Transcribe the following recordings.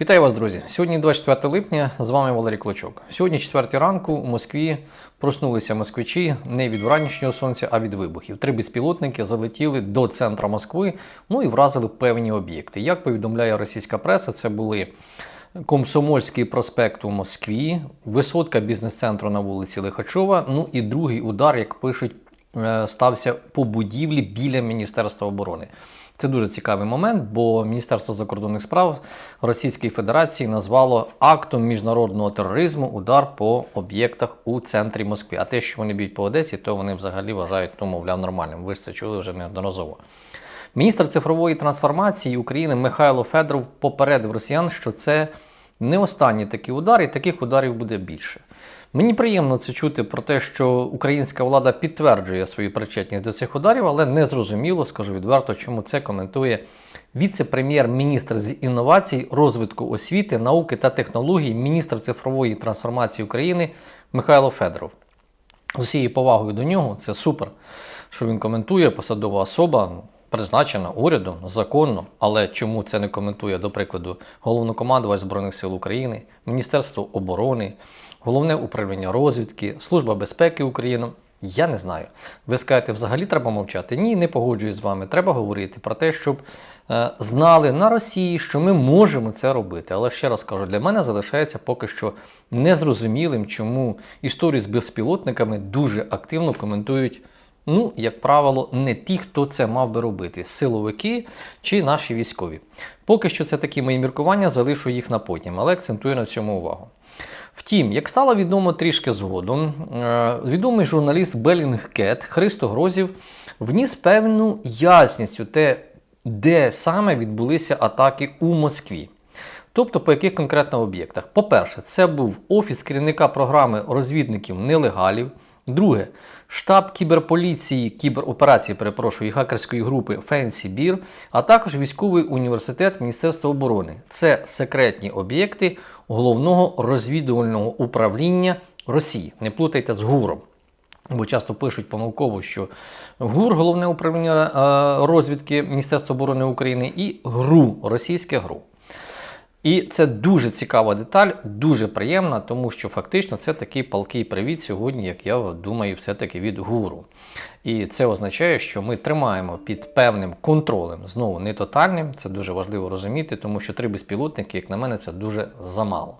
Вітаю вас, друзі! Сьогодні 24 липня. З вами Валерій Клочок. Сьогодні 4 ранку у Москві проснулися москвичі не від вранішнього сонця, а від вибухів. Три безпілотники залетіли до центра Москви, ну і вразили певні об'єкти. Як повідомляє російська преса, це були Комсомольський проспект у Москві, висотка бізнес-центру на вулиці Лихачова. Ну і другий удар, як пишуть, е, стався по будівлі біля Міністерства оборони. Це дуже цікавий момент, бо Міністерство закордонних справ Російської Федерації назвало актом міжнародного тероризму удар по об'єктах у центрі Москви. А те, що вони б'ють по Одесі, то вони взагалі вважають, ну, мовляв, нормальним. Ви ж це чули вже неодноразово. Міністр цифрової трансформації України Михайло Федоров попередив росіян, що це не останній такий удар, і таких ударів буде більше. Мені приємно це чути про те, що українська влада підтверджує свою причетність до цих ударів, але не зрозуміло, скажу відверто, чому це коментує віце-прем'єр-міністр з інновацій, розвитку освіти, науки та технологій, міністр цифрової трансформації України Михайло Федоров. З усією повагою до нього, це супер, що він коментує посадова особа, призначена урядом законно, але чому це не коментує, до прикладу, головнокомандувач Збройних сил України, Міністерство оборони, головне управління розвідки, Служба безпеки України. Я не знаю. Ви скажете, взагалі треба мовчати? Ні, не погоджуюсь з вами. Треба говорити про те, щоб е, знали на Росії, що ми можемо це робити. Але ще раз кажу, для мене залишається поки що незрозумілим, чому історію з безпілотниками дуже активно коментують. Ну, як правило, не ті, хто це мав би робити силовики чи наші військові. Поки що це такі мої міркування, залишу їх на потім, але акцентую на цьому увагу. Втім, як стало відомо трішки згодом, е, відомий журналіст Белінг Кет Христо Грозів вніс певну ясність у те, де саме відбулися атаки у Москві. Тобто по яких конкретно об'єктах. По-перше, це був офіс керівника програми розвідників нелегалів. Друге, штаб кіберполіції, кібероперації, перепрошую, і хакерської групи Fancy Bear, а також військовий університет Міністерства оборони. Це секретні об'єкти головного розвідувального управління Росії. Не плутайте з ГУРом. Бо часто пишуть помилково, що ГУР, головне управління е, розвідки Міністерства оборони України, і ГРУ, російське ГРУ. І це дуже цікава деталь, дуже приємна, тому що фактично це такий палкий привіт сьогодні, як я думаю, все-таки від гуру. І це означає, що ми тримаємо під певним контролем, знову не тотальним, це дуже важливо розуміти, тому що три безпілотники, як на мене, це дуже замало.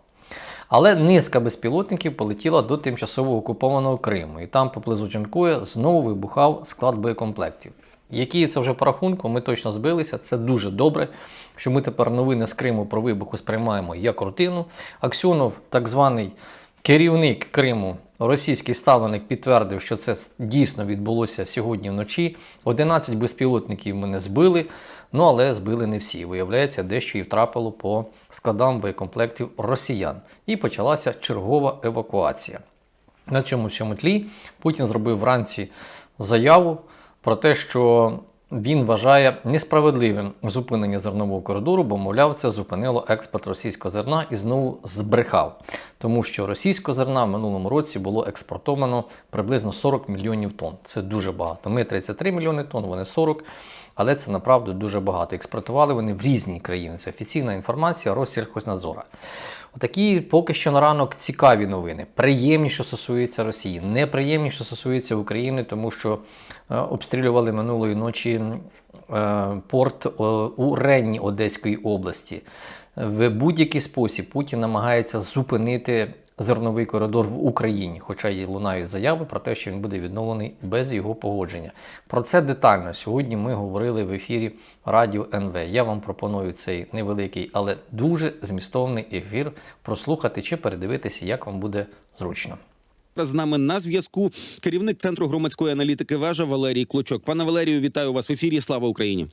Але низка безпілотників полетіла до тимчасово окупованого Криму, і там поблизу Джанкоя знову вибухав склад боєкомплектів. Які це вже по рахунку, ми точно збилися. Це дуже добре, що ми тепер новини з Криму про вибуху сприймаємо як рутину. Аксьонов, так званий керівник Криму, російський ставленик, підтвердив, що це дійсно відбулося сьогодні вночі. 11 безпілотників ми не збили, ну але збили не всі. Виявляється, дещо і втрапило по складам боєкомплектів росіян. І почалася чергова евакуація. На цьому всьому тлі Путін зробив вранці заяву про те, що він вважає несправедливим зупинення зернового коридору, бо, мовляв, це зупинило експорт російського зерна і знову збрехав. Тому що російського зерна в минулому році було експортовано приблизно 40 мільйонів тонн. Це дуже багато. Ми 33 мільйони тонн, вони 40, але це направду дуже багато. Експортували вони в різні країни. Це офіційна інформація Россельхознадзора. Отакі поки що на ранок цікаві новини. Приємні, що стосується Росії, неприємні, що стосується України, тому що е, обстрілювали минулої ночі е, порт е, у Ренні Одеської області. В будь-який спосіб Путін намагається зупинити зерновий коридор в Україні, хоча й лунають заяви про те, що він буде відновлений без його погодження. Про це детально сьогодні ми говорили в ефірі Радіо НВ. Я вам пропоную цей невеликий, але дуже змістовний ефір прослухати чи передивитися, як вам буде зручно. З нами на зв'язку керівник центру громадської аналітики вежа Валерій Клочок. Пане Валерію, вітаю вас в ефірі. Слава Україні.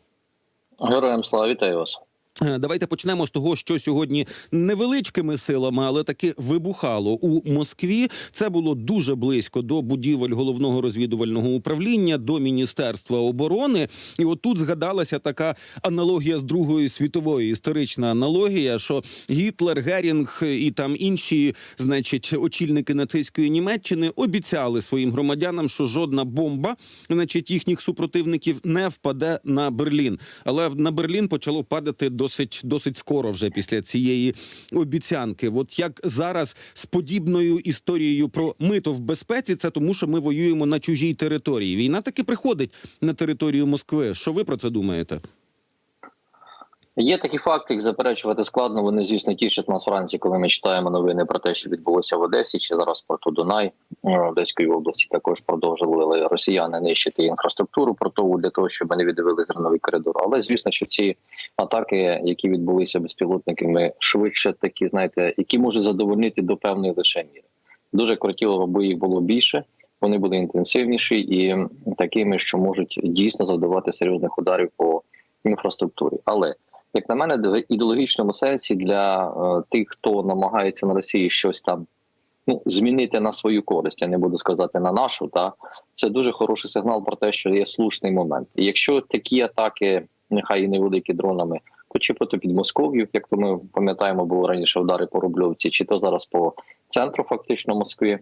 Героям слава вітаю вас. Е, Давайте почнемо з того, що сьогодні невеличкими силами, але таки вибухало у Москві. Це було дуже близько до будівель головного розвідувального управління, до міністерства оборони. І от тут згадалася така аналогія з Другої світової історична аналогія, що Гітлер, Герінг і там інші, значить, очільники нацистської Німеччини обіцяли своїм громадянам, що жодна бомба, значить, їхніх супротивників не впаде на Берлін. Але на Берлін почало падати до досить досить скоро, вже після цієї обіцянки. От як зараз з подібною історією про мито в безпеці, це тому, що ми воюємо на чужій території. Війна таки приходить на територію Москви. Що ви про це думаєте? Є такі факти, їх заперечувати складно. Вони, звісно, тішать нас вранці, коли ми читаємо новини про те, що відбулося в Одесі, чи зараз порту Дунай е, Одеської області. Також продовжували росіяни нищити інфраструктуру портову для того, щоб не віддавили зерновий коридор. Але звісно, що ці атаки, які відбулися безпілотниками, швидше такі, знаєте, які можуть задовольнити до певної лише міри. Дуже хотіло, аби їх було більше. Вони були інтенсивніші і такими, що можуть дійсно завдавати серйозних ударів по інфраструктурі. Але як на мене, в ідеологічному сенсі для е, тих, хто намагається на Росії щось там ну, змінити на свою користь, я не буду сказати на нашу, та це дуже хороший сигнал про те, що є слушний момент. І якщо такі атаки, нехай і невеликі дронами, то чи то під Москов'ю, як то ми пам'ятаємо, було раніше удари по Рубльовці, чи то зараз по центру, фактично Москви.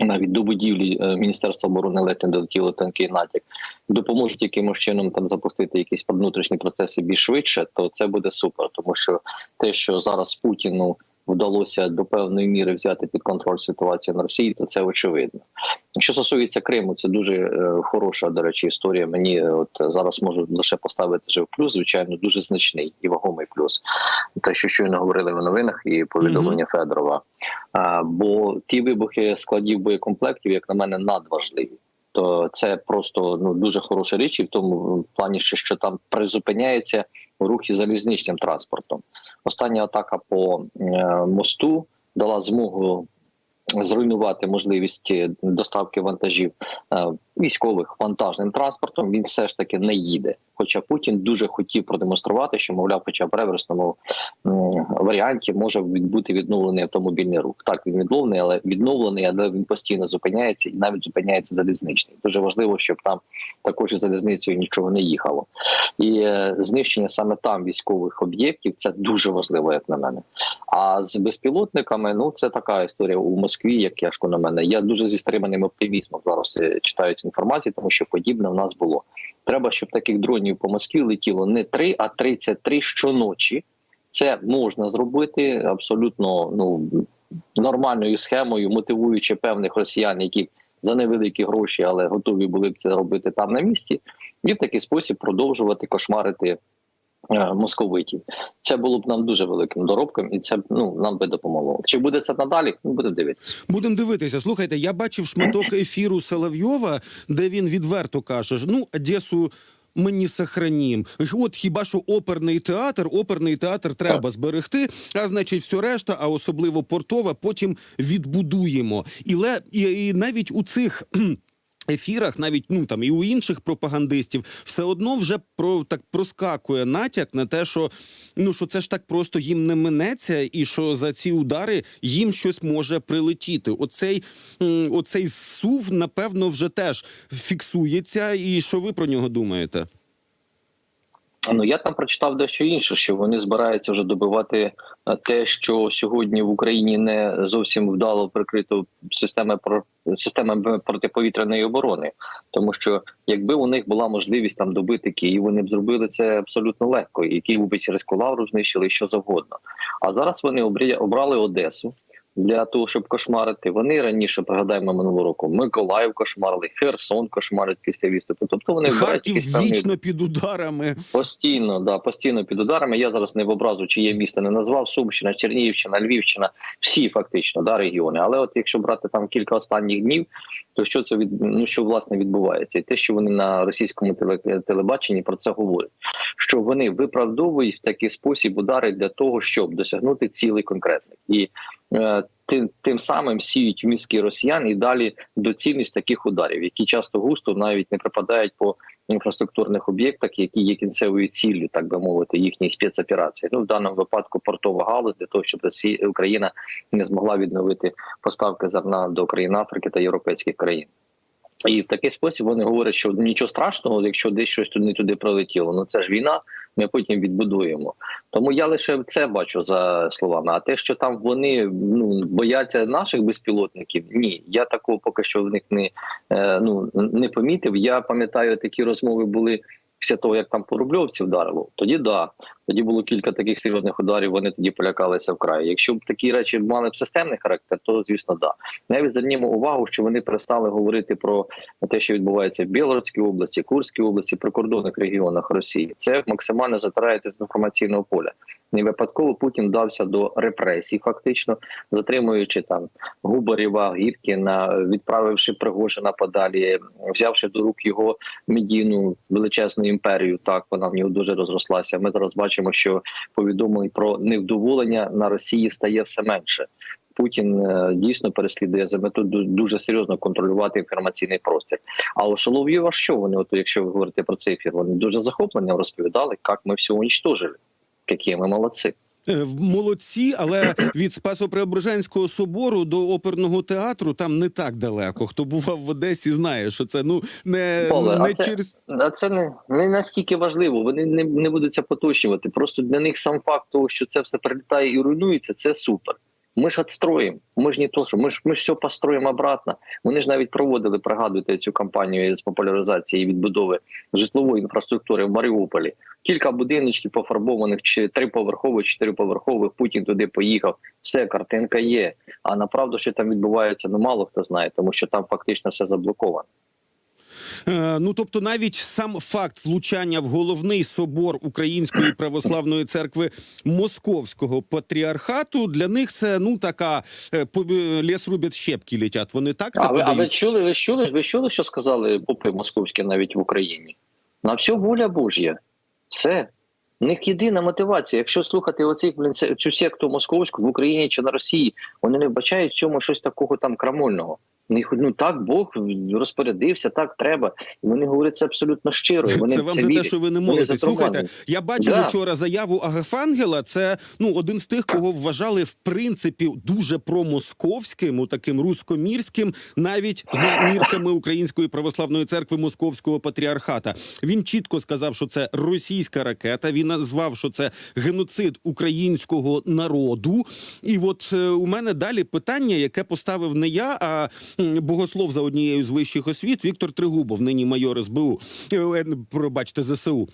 Навіть до будівлі е, Міністерства оборони ледь не долетіло тонкий натяк, допоможуть якимось чином там запустити якісь внутрішні процеси більш швидше, то це буде супер. Тому що те, що зараз Путіну вдалося до певної міри взяти під контроль ситуацію на Росії, то це очевидно. Що стосується Криму, це дуже е, хороша, до речі, історія. Мені е, от зараз можу лише поставити вже в плюс, звичайно, дуже значний і вагомий плюс. Те, що щойно говорили в новинах, і повідомлення Федорова. А, бо ті вибухи складів боєкомплектів, як на мене, надважливі. То це просто ну дуже хороша річ, і в тому плані, що, що там призупиняється рух із залізничним транспортом. Остання атака по е, мосту дала змогу зруйнувати можливість доставки вантажів е, військових вантажним транспортом. Він все ж таки не їде. Хоча Путін дуже хотів продемонструвати, що мовляв, хоча в реверсному варіанті може бути відновлений автомобільний рух. Так він відновлений, але відновлений, але він постійно зупиняється і навіть зупиняється залізничний. Дуже важливо, щоб там також і залізницею нічого не їхало. І е, знищення саме там військових об'єктів це дуже важливо, як на мене. А з безпілотниками, ну це така історія у Москві, як яшко на мене. Я дуже зі стриманим оптимізмом зараз е, читаю цю інформацію, тому що подібне в нас було. Треба, щоб таких дронів по Москві летіло не 3, а 33 щоночі. Це можна зробити абсолютно ну нормальною схемою, мотивуючи певних росіян, які за невеликі гроші, але готові були б це робити там на місці, і в такий спосіб продовжувати кошмарити московитів. Це було б нам дуже великим доробком, і це ну нам би допомогло. Чи буде це надалі? Ну будемо дивитися. Будемо дивитися. Слухайте, я бачив шматок ефіру Соловйова, де він відверто каже: ну, Одесу. Мені сохранім. От хіба що оперний театр, оперний театр треба зберегти, а значить, все решта, а особливо портове, потім відбудуємо. І, ле, і, і навіть у цих. Ефірах, навіть ну там і у інших пропагандистів, все одно вже про так проскакує натяк на те, що ну що це ж так просто їм не минеться, і що за ці удари їм щось може прилетіти. Оцей, оцей сув, напевно, вже теж фіксується. І що ви про нього думаєте? Ну я там прочитав дещо інше, що вони збираються вже добивати е, те, що сьогодні в Україні не зовсім вдало прикрито системи системами протиповітряної оборони, тому що якби у них була можливість там добити Київ, вони б зробили це абсолютно легко, і Київ би через Колавру знищили що завгодно. А зараз вони обрали Одесу. Для того щоб кошмарити, вони раніше пригадаємо минулого року. Миколаїв кошмарили, Херсон кошмарить після відступу. Тобто вони Харків якісь певні вічно під ударами. Постійно, да, постійно під ударами. Я зараз не в образу, чи є місто не назвав Сумщина, Чернігівщина, Львівщина, всі фактично да, регіони. Але от якщо брати там кілька останніх днів, то що це від ну що власне відбувається? І те, що вони на російському теле, телебаченні про це говорять, що вони виправдовують в такий спосіб удари для того, щоб досягнути цілей конкретних і. Е, Тим тим самим сіють в мізки росіян і далі доцільність таких ударів, які часто густо навіть не припадають по інфраструктурних об'єктах, які є кінцевою ціллю, так би мовити, їхньої спецоперації. Ну в даному випадку портова галузь для того, щоб Росія Україна не змогла відновити поставки зерна до країн Африки та європейських країн. І в такий спосіб вони говорять, що нічого страшного, якщо десь щось туди туди прилетіло. Ну це ж війна. Ми потім відбудуємо. Тому я лише це бачу за словами. А те, що там вони ну бояться наших безпілотників, ні, я такого поки що в них не е, ну не помітив. Я пам'ятаю, такі розмови були після того, як там по Рубльовці вдарило. Тоді да, Тоді було кілька таких серйозних ударів. Вони тоді полякалися вкрай. Якщо б такі речі мали б системний характер, то звісно, да. Навіть звернімо увагу, що вони перестали говорити про те, що відбувається в Білгородській області, Курській області, прикордонних регіонах Росії. Це максимально затирається з інформаційного поля. Не випадково Путін вдався до репресій, фактично затримуючи там Губарєва, Гіркіна, відправивши Пригожина подалі, взявши до рук його медійну величезну імперію. Так вона в нього дуже розрослася. Ми зараз бачимо, що повідомлень про невдоволення на Росії стає все менше. Путін е, дійсно переслідує за мету дуже серйозно контролювати інформаційний простір. А у Соловйова що вони, от якщо ви говорите про цей ефір, вони дуже захопленням розповідали, як ми все унічтожили, які ми молодці. Е, Молодці, але від Спасо-Преображенського собору до оперного театру там не так далеко. Хто бував в Одесі, знає, що це ну не, Павле, а це- через А це не, не настільки важливо. Вони не, не будуть це поточнювати. Просто для них сам факт того, що це все прилітає і руйнується, це супер. Ми ж отстроїмо. Ми ж не то, що ми ж ми ж все построїмо обратно. Вони ж навіть проводили, пригадуєте цю кампанію з популяризації і відбудови житлової інфраструктури в Маріуполі. Кілька будиночків пофарбованих, чи триповерхових, чотириповерхових. Путін туди поїхав. Все, картинка є. А направду, що там відбувається, ну мало хто знає, тому що там фактично все заблоковано. Е, Ну тобто, навіть сам факт влучання в головний собор Української православної церкви Московського патріархату для них це ну така е, ліс рубять щепки летять. Вони так це А ви, а ви чули, ви чули, ви чули, що сказали попи московські навіть в Україні? На все воля Божя. Все. У них єдина мотивація. Якщо слухати оцих, цю секту московську в Україні чи на Росії, вони не вбачають в цьому щось такого там крамольного. Ну так Бог розпорядився, так треба. І вони говорять це абсолютно щиро. І вони Це вам це за вірять. те, що ви не молитесь. Слухайте, я бачив Да. вчора заяву Агафангела. Це ну один з тих, кого вважали в принципі дуже промосковським, таким рускомірським, навіть за мірками Української православної церкви Московського патріархата. Він чітко сказав, що це російська ракета. Він назвав, що це геноцид українського народу. І от е, у мене далі питання, яке поставив не я, а богослов за однією з вищих освіт Віктор Тригубов, нині майор СБУ. Е, е, Пробачте ЗСУ.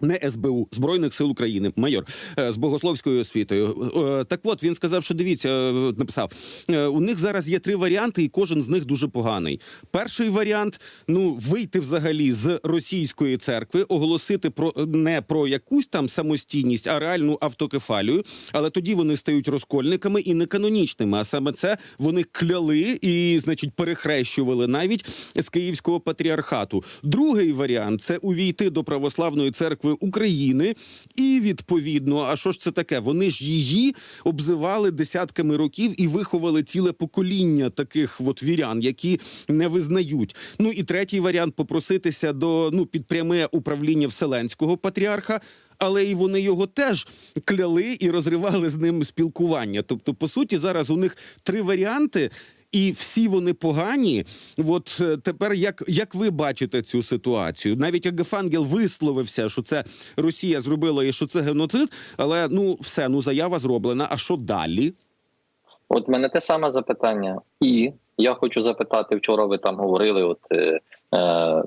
Не СБУ Збройних сил України, майор е, з богословською освітою. Е, Так от він сказав, що дивіться, е, написав у них зараз є три варіанти, і кожен з них дуже поганий. Перший варіант ну вийти взагалі з російської церкви, оголосити про не про якусь там самостійність, а реальну автокефалію. Але тоді вони стають розкольниками і неканонічними. А саме це вони кляли і, значить, перехрещували навіть з Київського патріархату. Другий варіант це увійти до православної церкви України, і відповідно, а що ж це таке? Вони ж її обзивали десятками років і виховали ціле покоління таких от вірян, які не визнають. Ну і третій варіант попроситися до ну під пряме управління Вселенського патріарха. Але і вони його теж кляли і розривали з ним спілкування. Тобто, по суті, зараз у них три варіанти, і всі вони погані. От е, тепер, як, як ви бачите цю ситуацію? Навіть Агафангел висловився, що це Росія зробила і що це геноцид, але ну все, ну заява зроблена. А що далі? От мене те саме запитання. І я хочу запитати, вчора ви там говорили, от е,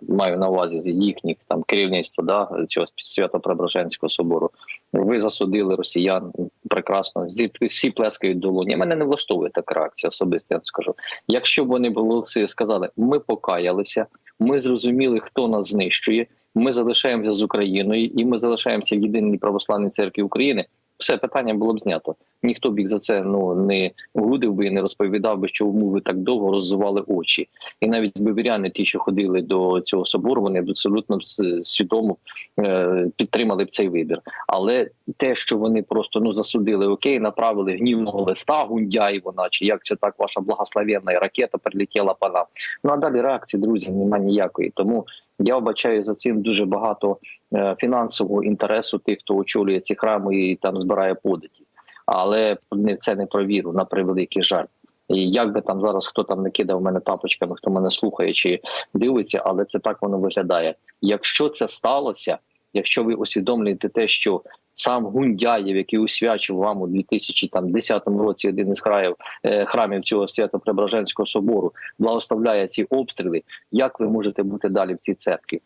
маю на увазі з їхніх там керівництва да, цього Свято-Преображенського собору. Ви засудили росіян прекрасно. Всі, всі плескають долоні. Мене не влаштовує така реакція особисто, я скажу. Якщо б вони були сказали, ми покаялися, ми зрозуміли, хто нас знищує. Ми залишаємося з Україною, і ми залишаємося в єдиній православній церкві України. Все питання було б знято. Ніхто б їх за це ну не гудив би і не розповідав би, чому ви так довго роззували очі. І навіть віряни, ті, що ходили до цього собору, вони абсолютно свідомо е, підтримали б цей вибір. Але те, що вони просто ну засудили окей, направили гнівного листа Гундяєву, наче як це так, ваша благословенна ракета прилетіла по нам. Ну а далі реакції, друзі, немає ніякої. Тому я вбачаю за цим дуже багато е, фінансового інтересу тих, хто очолює ці храми і там збирає податі. Але це не про віру, на превеликий жаль. І як би там зараз хто там не кидав мене тапочками, хто мене слухає чи дивиться, але це так воно виглядає. Якщо це сталося, якщо ви усвідомлюєте те, що сам Гундяєв, який усвячив вам у 2010 році один із храмів, е, храмів цього Свято-Преображенського собору, благословляє ці обстріли, як ви можете бути далі в цій церкві?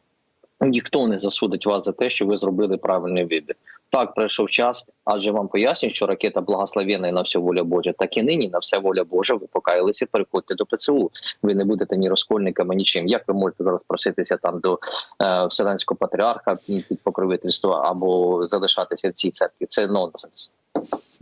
Ніхто не засудить вас за те, що ви зробили правильний вибір. Так, пройшов час, адже вам пояснюють, що ракета благословенна і на все воля Божа. Так і нині на все воля Божа. Ви покаялися, переходьте до ПЦУ. Ви не будете ні розкольниками, нічим. Як ви можете зараз проситися там до е, вселенського патріарха під покровительство або залишатися в цій церкві? Це нонсенс.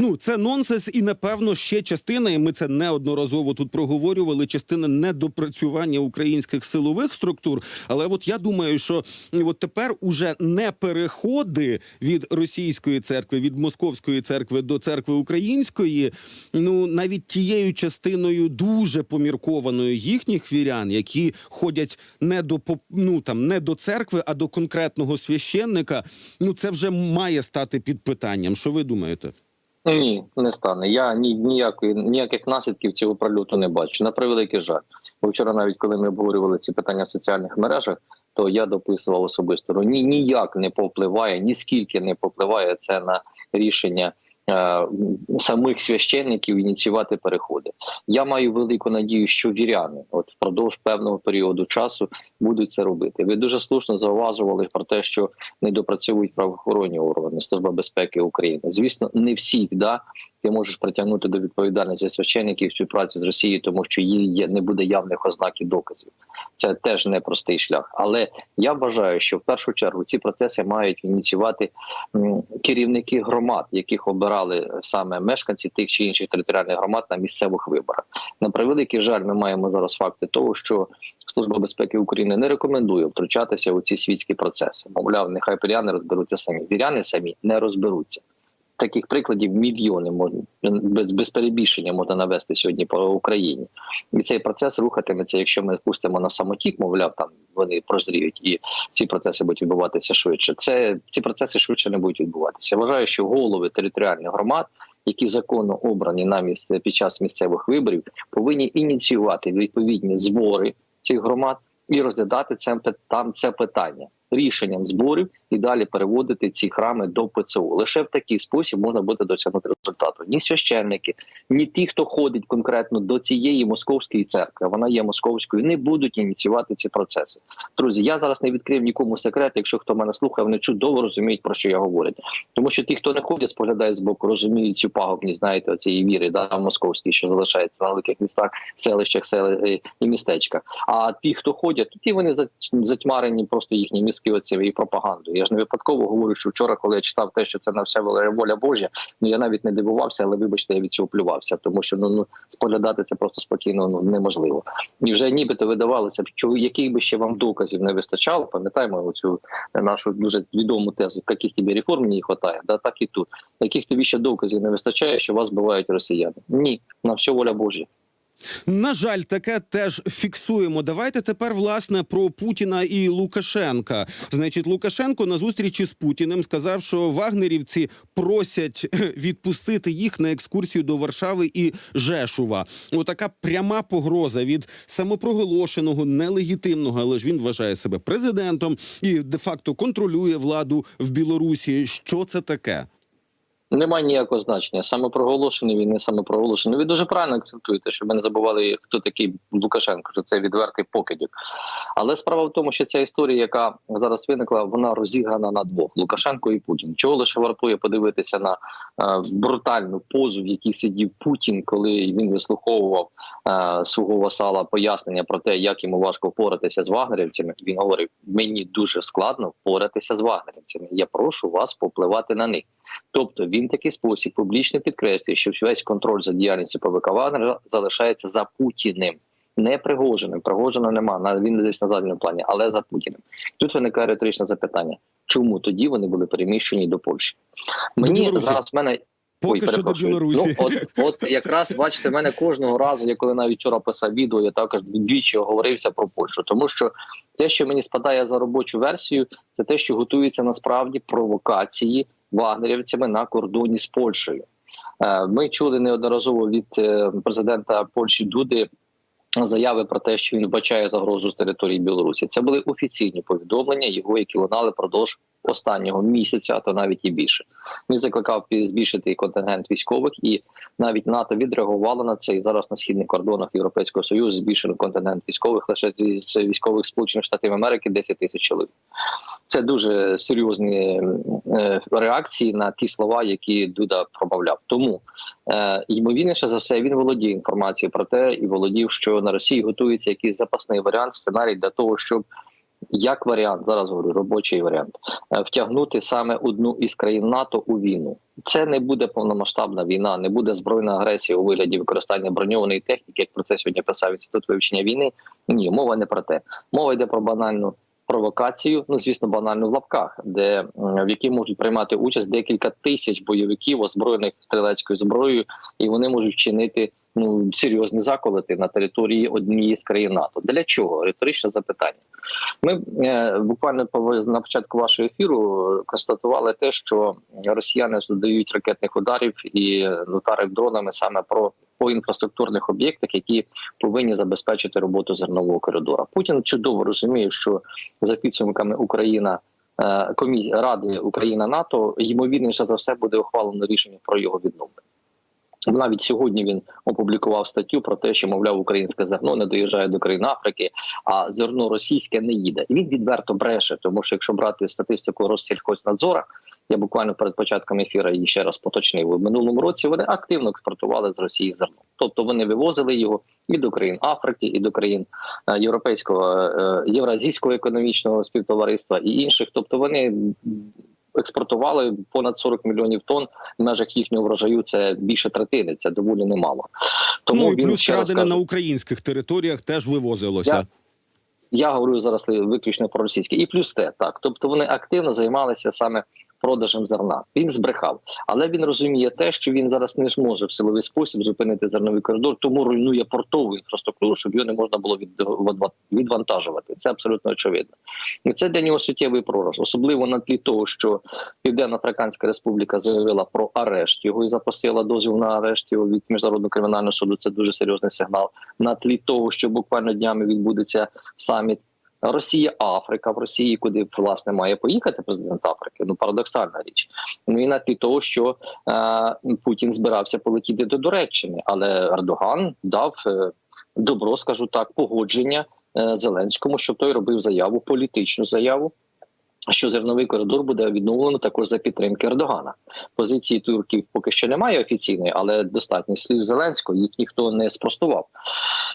Ну, це нонсенс, і напевно ще частина, і ми це неодноразово тут проговорювали. Частина недопрацювання українських силових структур. Але от я думаю, що от тепер уже не переходи від російської церкви, від московської церкви до церкви української. Ну навіть тією частиною дуже поміркованою їхніх вірян, які ходять не до ну, там не до церкви, а до конкретного священника. Ну це вже має стати під питанням. Що ви думаєте? Ні, не стане. Я ні ніякої ніяких наслідків цього прольоту не бачу. На превеликий жаль. Бо вчора, навіть коли ми обговорювали ці питання в соціальних мережах, то я дописував особисто ну, ні ніяк не повпливає, ні скільки не повпливає це на рішення. Е, Самих священників ініціювати переходи. Я маю велику надію, що віряни, от впродовж певного періоду часу, будуть це робити. Ви дуже слушно зауважували про те, що не допрацьовують правоохоронні органи Служба безпеки України. Звісно, не всіх да ти можеш притягнути до відповідальності священників в співпраці з Росією, тому що її є не буде явних ознак і доказів. Це теж непростий шлях. Але я вважаю, що в першу чергу ці процеси мають ініціювати керівники громад, яких обирали саме мешканці тих чи інших територіальних громад на місцевих виборах. На превеликий жаль, ми маємо зараз факти того, що Служба безпеки України не рекомендує втручатися у ці світські процеси. Мовляв, нехай віряни розберуться самі. Віряни самі не розберуться. Таких прикладів мільйони можна без, без перебільшення можна навести сьогодні по Україні, і цей процес рухатиметься. Якщо ми пустимо на самотік, мовляв, там вони прозріють, і ці процеси будуть відбуватися швидше. Це ці процеси швидше не будуть відбуватися. Я вважаю, що голови територіальних громад, які законно обрані на місце під час місцевих виборів, повинні ініціювати відповідні збори цих громад і розглядати це там це питання рішенням зборів і далі переводити ці храми до ПЦУ. Лише в такий спосіб можна буде досягнути результату. Ні священники, ні ті, хто ходить конкретно до цієї московської церкви, вона є московською, не будуть ініціювати ці процеси. Друзі, я зараз не відкрив нікому секрет. Якщо хто мене слухає, вони чудово розуміють про що я говорю. Тому що ті, хто не ходять, споглядає з боку, розуміють цю пагубність, знаєте, цієї віри, да, московській, що залишається на великих містах, селищах, сели і містечках. А ті, хто ходять, ті вони за- затьмарені просто їхні мізки оцією і пропагандою. Я ж не випадково говорю, що вчора, коли я читав те, що це на все воля Божа, ну я навіть не дивувався, але вибачте, я від цього плювався, тому що ну ну споглядати це просто спокійно ну неможливо. І вже нібито видавалося б, що яких би ще вам доказів не вистачало. Пам'ятаємо оцю нашу дуже відому тезу, яких тобі реформ не вистачає, да так і тут. Яких тобі ще доказів не вистачає, що вас бувають росіяни? Ні, на все воля Божа. На жаль, таке теж фіксуємо. Давайте тепер власне про Путіна і Лукашенка. Значить, Лукашенко на зустрічі з Путіним сказав, що вагнерівці просять відпустити їх на екскурсію до Варшави і Жешува. Отака пряма погроза від самопроголошеного нелегітимного, але ж він вважає себе президентом і де-факто контролює владу в Білорусі. Що це таке? Немає ніякого значення. Самопроголошений він не самопроголошений. Ви дуже правильно акцентуєте, щоб ми не забували, хто такий Лукашенко, що це відвертий покидьок. Але справа в тому, що ця історія, яка зараз виникла, вона розіграна на двох Лукашенко і Путін. Чого лише вартує подивитися на е, брутальну позу, в якій сидів Путін, коли він вислуховував е, свого васала пояснення про те, як йому важко впоратися з вагнерівцями. Він говорив: мені дуже складно впоратися з вагнерівцями. Я прошу вас попливати на них. Тобто він такий спосіб публічно підкреслює, що весь контроль за діяльністю ПВК Вагнера залишається за Путіним. Не Пригожиним, Пригожина нема, він десь на задньому плані, але за Путіним. Тут виникає риторичне запитання: чому тоді вони були переміщені до Польщі? Мені Білорусі. зараз в мене Поки Ой, що до. Білорусі. Ну, от, от якраз бачите, в мене кожного разу, я коли навіть вчора писав відео, я також двічі оговорився про Польщу, тому що те, що мені спадає за робочу версію, це те, що готуються насправді провокації вагнерівцями на кордоні з Польщею. Е, Ми чули неодноразово від е, президента Польщі Дуди. Заяви про те, що він вбачає загрозу з території Білорусі, це були офіційні повідомлення, його які лунали продовж останнього місяця, а то навіть і більше. Він закликав збільшити контингент військових, і навіть НАТО відреагувало на це. І зараз на східних кордонах Європейського союзу збільшено контингент військових лише з військових Сполучених Штатів Америки 10 тисяч чоловік. Це дуже серйозні е, реакції на ті слова, які Дуда промовляв. Тому е, ймовірніше за все він володіє інформацією про те і володів, що на Росії готується якийсь запасний варіант, сценарій для того, щоб як варіант, зараз говорю, робочий варіант, е, втягнути саме одну із країн НАТО у війну. Це не буде повномасштабна війна, не буде збройна агресія у вигляді використання броньованої техніки, як про це сьогодні писав інститут вивчення війни. Ні, мова не про те. Мова йде про банальну провокацію, ну звісно, банально в лапках, де в якій можуть приймати участь декілька тисяч бойовиків, озброєних стрілецькою зброєю, і вони можуть вчинити ну серйозні заколоти на території однієї з країн НАТО. Для чого? Риторичне запитання. Ми е, буквально на початку вашого ефіру е, констатували те, що росіяни задають ракетних ударів і ну, ударів дронами саме про по інфраструктурних об'єктах, які повинні забезпечити роботу зернового коридора. Путін чудово розуміє, що за підсумками Україна. е, Комісії Ради Україна НАТО ймовірніше за все буде ухвалено рішення про його відновлення. Навіть сьогодні він опублікував статтю про те, що мовляв українське зерно не доїжджає до країн Африки, а зерно російське не їде. І він відверто бреше, тому що якщо брати статистику Россільхознадзора, я буквально перед початком ефіра її ще раз поточнив. У минулому році вони активно експортували з Росії зерно, тобто вони вивозили його і до країн Африки, і до країн е, Європейського е, Євразійського економічного співтовариства і інших. Тобто вони експортували понад 40 мільйонів тонн в межах їхнього врожаю. Це більше третини. Це доволі немало. Тому ну і плюс ще крадене на українських територіях теж вивозилося. Я- я говорю зараз виключно про російське, і плюс те так. Тобто вони активно займалися саме продажем зерна. Він збрехав, але він розуміє те, що він зараз не зможе в силовий спосіб зупинити зерновий коридор, тому руйнує портову інфраструктуру, щоб його не можна було відвантажувати. Це абсолютно очевидно. І це для нього суттєвий пророж, особливо на тлі того, що Південно-Африканська Республіка заявила про арешт його і запросила дозвіл на арешт його від міжнародного кримінального суду. Це дуже серйозний сигнал. На тлі того, що буквально днями відбудеться саміт. Росія, Африка в Росії, куди власне має поїхати президент Африки. Ну парадоксальна річ. Ну і на тлі того, що е, Путін збирався полетіти до Туреччини, але Ердоган дав е, добро, скажу так, погодження е, Зеленському, щоб той робив заяву, політичну заяву. Що зерновий коридор буде відновлено також за підтримки Ердогана. Позиції турків поки що немає офіційної, але достатньо слів Зеленського їх ніхто не спростував.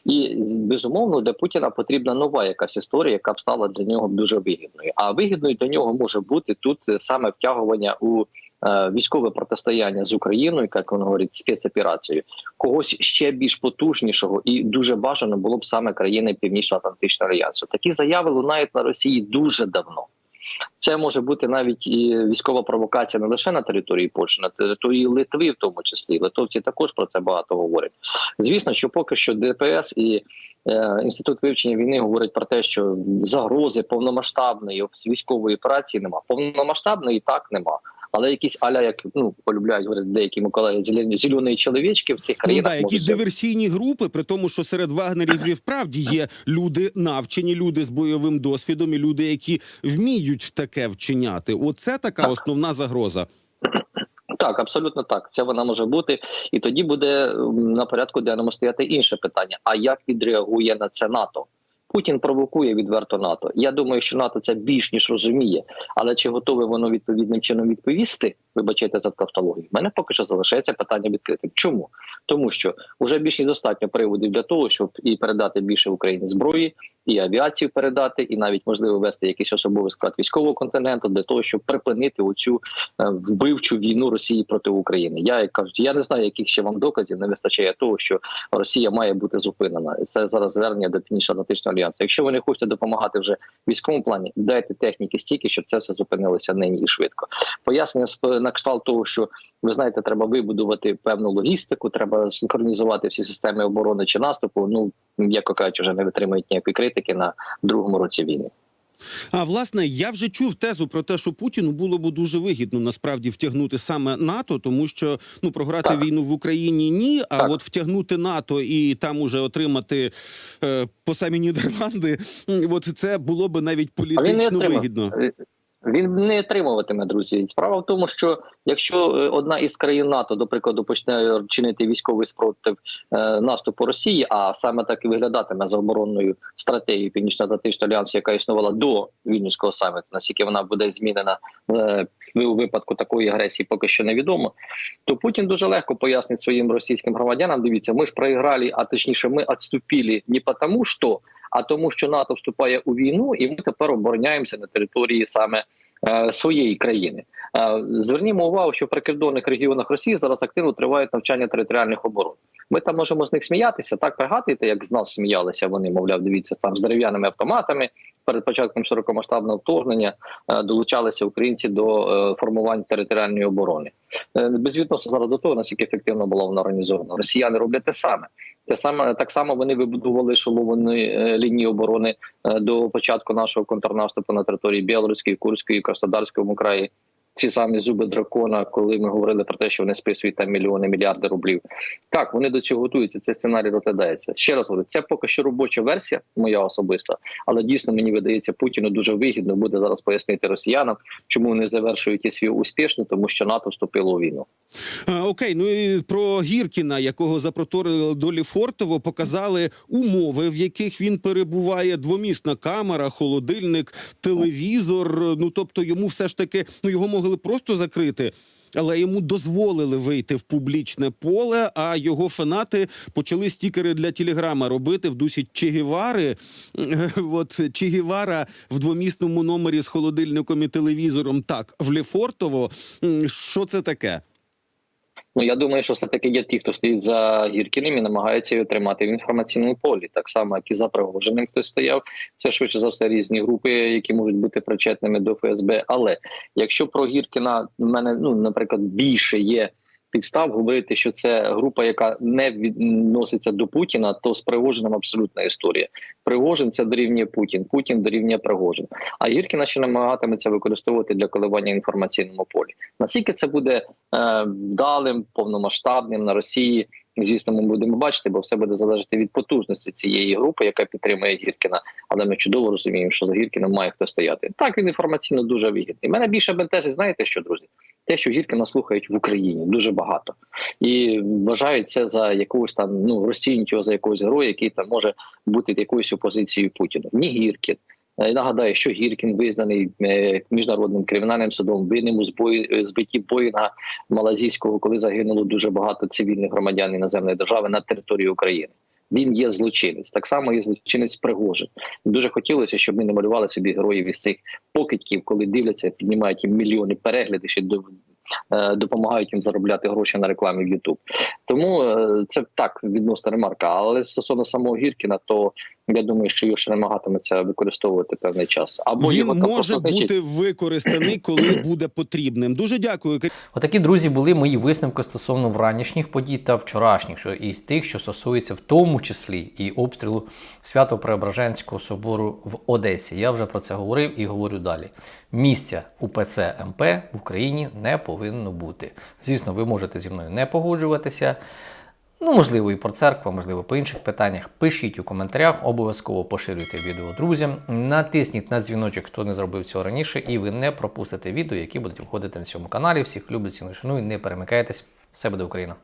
І безумовно для Путіна потрібна нова якась історія, яка б стала для нього дуже вигідною. А вигідною для нього може бути тут саме втягування у е, військове протистояння з Україною, як він говорить, спецоперацією, когось ще більш потужнішого, і дуже бажано було б саме країни Північно-Атлантичного альянсу. Такі заяви лунають на Росії дуже давно. Це може бути навіть і військова провокація не лише на території Польщі, на території Литви, в тому числі. Литовці також про це багато говорять. Звісно, що поки що ДПС і е, інститут вивчення війни говорять про те, що загрози повномасштабної військової операції нема. Повномасштабної так нема. Але якісь аля, як ну полюбляють говорити деякі колеги, зелені зелені чоловічки в цих Ну країнах. да, якісь можуть диверсійні групи, при тому, що серед вагнерів і вправді є люди навчені, люди з бойовим досвідом і люди, які вміють таке вчиняти. Оце така Так. основна загроза. Так, абсолютно так. Це вона може бути, і тоді буде на порядку денному стояти інше питання: а як відреагує на це НАТО? Путін провокує відверто НАТО. Я думаю, що НАТО це більш ніж розуміє, але чи готове воно відповідним чином відповісти? Вибачайте за тавтологію. Мене поки що залишається питання відкритим. Чому? Тому що вже більш ніж приводів для того, щоб і передати більше Україні зброї, і авіацію передати, і навіть можливо вести якийсь особовий склад військового континенту для того, щоб припинити оцю е, вбивчу війну Росії проти України. Я як кажуть, я не знаю, яких ще вам доказів не вистачає того, що Росія має бути зупинена. Це зараз звернення до Північно-Атлантичного альянсу. Якщо ви не хочете допомагати вже військовому плані, дайте техніки стільки, щоб це все зупинилося нині і швидко. Пояснення на кшталт того, що ви знаєте, треба вибудувати певну логістику, треба синхронізувати всі системи оборони чи наступу. Ну як кажуть, вже не витримують ніякої критики на другому році війни. А власне, я вже чув тезу про те, що Путіну було б дуже вигідно насправді втягнути саме НАТО, тому що ну програти Так. війну в Україні ні. А Так. от втягнути НАТО і там уже отримати е, по самі Нідерланди, от це було б навіть політично вигідно. Він не отримуватиме друзі. Справа в тому, що якщо е, одна із країн НАТО, до прикладу, почне чинити військовий спротив е, наступу Росії, а саме так і виглядатиме за оборонною стратегією Північно-Атлантичної альянсу, яка існувала до Вільнюського саміту, наскільки вона буде змінена е, у випадку такої агресії, поки що невідомо. То Путін дуже легко пояснить своїм російським громадянам: дивіться, ми ж проіграли, а точніше, ми відступили не тому, що, а тому, що НАТО вступає у війну, і ми тепер обороняємося на території саме е, своєї країни. Е, Звернімо увагу, що в прикордонних регіонах Росії зараз активно тривають навчання територіальних оборон. Ми там можемо з них сміятися, так пригадуєте, як з нас сміялися вони, мовляв, дивіться там з дерев'яними автоматами. Перед початком широкомасштабного вторгнення е, долучалися українці до е, формування територіальної оборони. Е, Безвідносно зараз до того, наскільки ефективно була вона організована. Росіяни роблять те саме. Те саме так само вони вибудували ешеловані е, лінії оборони до початку нашого контрнаступу на території Білоруської, Курської, Краснодарському краї. Ці самі зуби дракона, коли ми говорили про те, що вони списують там мільйони, мільярди рублів. Так, вони до цього готуються. Цей сценарій розглядається. Ще раз говорю, це поки що робоча версія, моя особиста, але дійсно мені видається Путіну дуже вигідно буде зараз пояснити росіянам, чому вони завершують і свій успішно, тому що НАТО вступило у війну. А, окей, ну і про Гіркіна, якого запроторили до Ліфортово, показали умови, в яких він перебуває: двомісна камера, холодильник, телевізор. Ну тобто йому все ж таки ну його могли просто закрити. Але йому дозволили вийти в публічне поле, а його фанати почали стікери для телеграма робити в дусі Чегівари. От Чегівара в двомісному номері з холодильником і телевізором. Так, в Лефортово. Що це таке? Ну я думаю, що все таки є ті, хто стоїть за Гіркіним і намагається його тримати в інформаційному полі, так само як і за Пригожиним, хто стояв. Це швидше за все різні групи, які можуть бути причетними до ФСБ. Але якщо про Гіркіна в мене ну, наприклад, більше є. Підстав говорити, що це група, яка не відноситься до Путіна, то з Пригожином абсолютна історія. Пригожин це дорівнює Путін, Путін дорівнює Пригожин. А Гіркіна ще намагатиметься використовувати для коливання інформаційному полі. Наскільки це буде е, вдалим, повномасштабним на Росії? Звісно, ми будемо бачити, бо все буде залежати від потужності цієї групи, яка підтримує Гіркіна. Але ми чудово розуміємо, що за Гіркіном має хто стояти. Так він інформаційно дуже вигідний. Мене більше бентежить, знаєте що, друзі? Те, що Гіркіна слухають в Україні, дуже багато і вважають це за якогось там ну розцінюють за якогось героя, який там може бути якоюсь опозицією Путіну. Ні, Гіркін. Е, Нагадаю, що Гіркін визнаний е, міжнародним кримінальним судом винним у е, збитті Боїнга малазійського, коли загинуло дуже багато цивільних громадян іноземної держави на території України. Він є злочинець, так само є злочинець Пригожин. Дуже хотілося, щоб ми не малювали собі героїв із цих покидьків, коли дивляться, піднімають їм мільйони переглядів, ще е, допомагають їм заробляти гроші на рекламі в YouTube. Тому е, це так відносна ремарка. Але стосовно самого Гіркіна, то я думаю, що його ще намагатиметься використовувати певний час. Або Він може бути використаний, коли буде потрібним. Дуже дякую. Отакі, друзі, були мої висновки стосовно вранішніх подій та вчорашніх, що і тих, що стосуються в тому числі і обстрілу Свято-Преображенського собору в Одесі. Я вже про це говорив і говорю далі. Місця УПЦ МП в Україні не повинно бути. Звісно, ви можете зі мною не погоджуватися. Ну, можливо, і про церкву, можливо, по інших питаннях. Пишіть у коментарях, обов'язково поширюйте відео друзям. Натисніть на дзвіночок, хто не зробив цього раніше, і ви не пропустите відео, які будуть виходити на цьому каналі. Всіх люблю, шану шаную, не перемикайтесь. Все буде Україна!